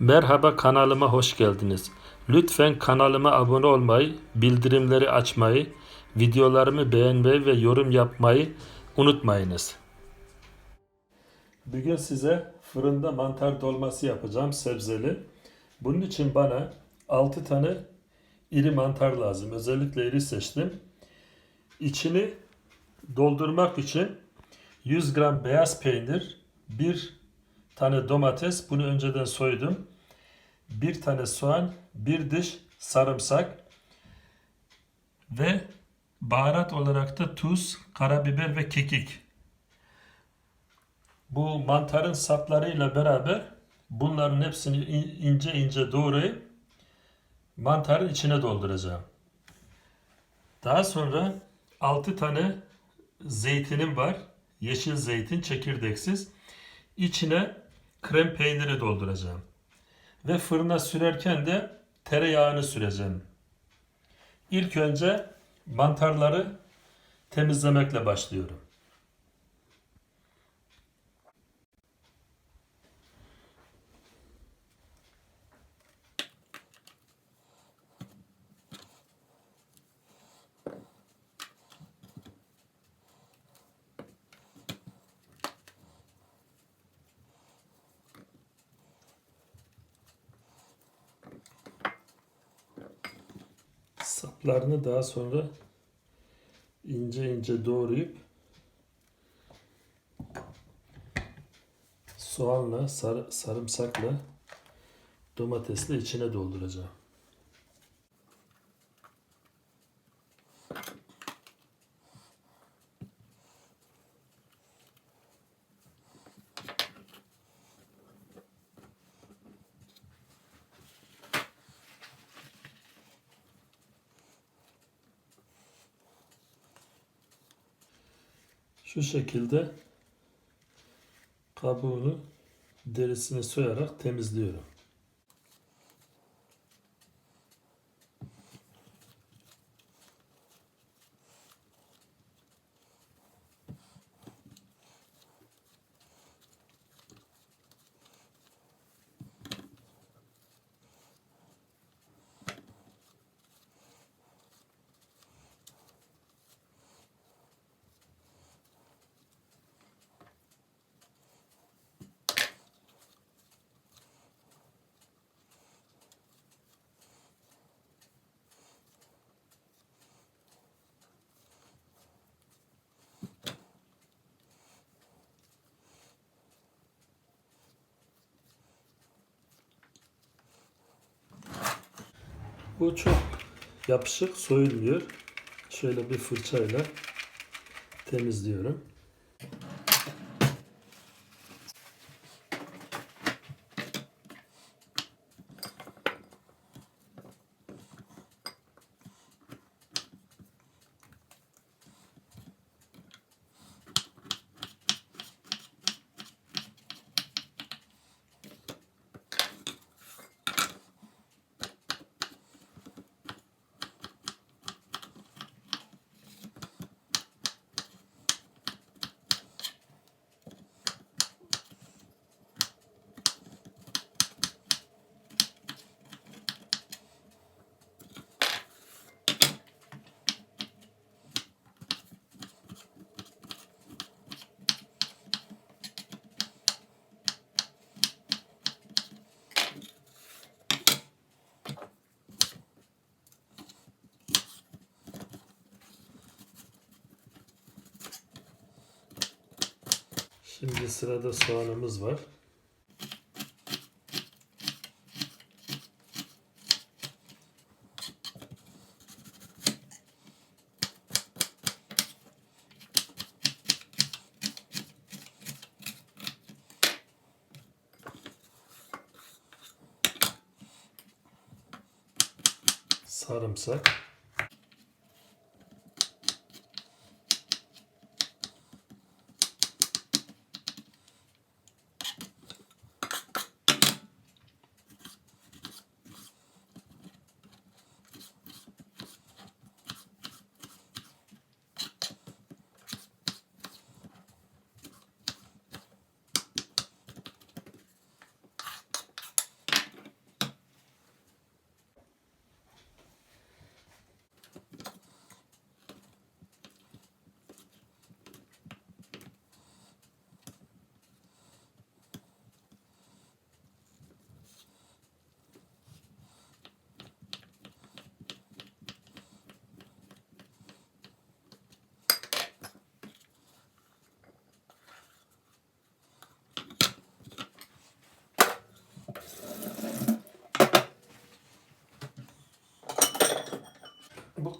Merhaba kanalıma hoş geldiniz. Lütfen kanalıma abone olmayı, bildirimleri açmayı, videolarımı beğenmeyi ve yorum yapmayı unutmayınız. Bugün size fırında mantar dolması yapacağım sebzeli. Bunun için bana 6 tane iri mantar lazım. Özellikle iri seçtim. İçini doldurmak için 100 gram beyaz peynir, 1 tane domates, bunu önceden soydum. Bir tane soğan, bir diş sarımsak ve baharat olarak da tuz, karabiber ve kekik. Bu mantarın saplarıyla beraber bunların hepsini in- ince ince doğrayıp mantarın içine dolduracağım. Daha sonra 6 tane zeytinim var. Yeşil zeytin çekirdeksiz. İçine krem peyniri dolduracağım. Ve fırına sürerken de tereyağını süreceğim. İlk önce mantarları temizlemekle başlıyorum. Saplarını daha sonra ince ince doğrayıp soğanla, sar- sarımsakla, domatesle içine dolduracağım. Şu şekilde kabuğunu derisini soyarak temizliyorum. Bu çok yapışık soyulmuyor. Şöyle bir fırçayla temizliyorum. Şimdi sırada soğanımız var. Sarımsak.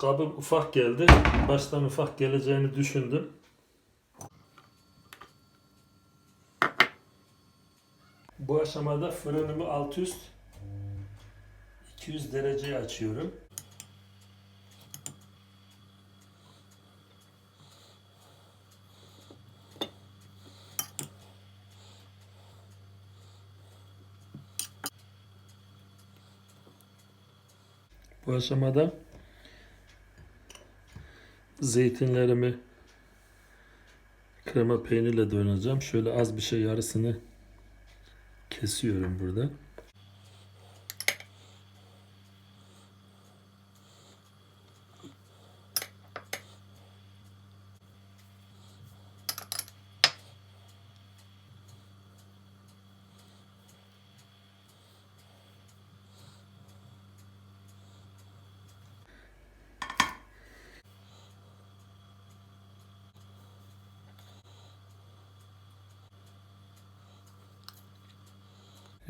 Kabım ufak geldi. Baştan ufak geleceğini düşündüm. Bu aşamada fırınımı alt üst 200 dereceye açıyorum. Bu aşamada zeytinlerimi krema peynirle donatacağım. Şöyle az bir şey yarısını kesiyorum burada.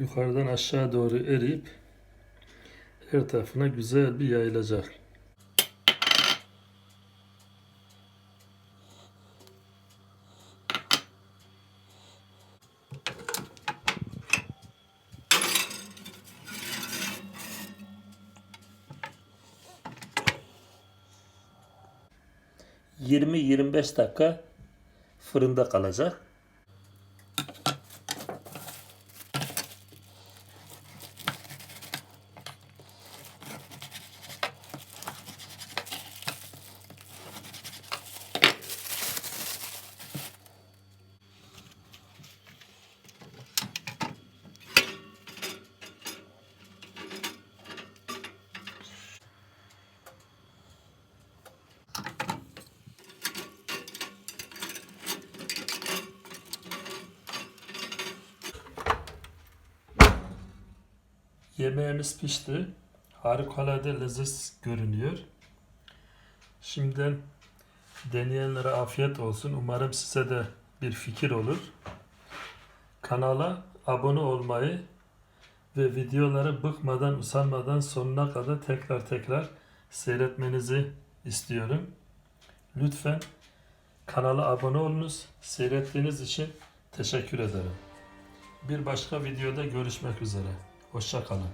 Yukarıdan aşağı doğru eriyip her tarafına güzel bir yayılacak. ...20-25 dakika fırında kalacak. Yemeğimiz pişti. Harikulade leziz görünüyor. Şimdiden deneyenlere afiyet olsun. Umarım size de bir fikir olur. Kanala abone olmayı ve videoları bıkmadan, usanmadan sonuna kadar tekrar tekrar seyretmenizi istiyorum. Lütfen kanala abone olunuz. Seyrettiğiniz için teşekkür ederim. Bir başka videoda görüşmek üzere. Hoşça kalın.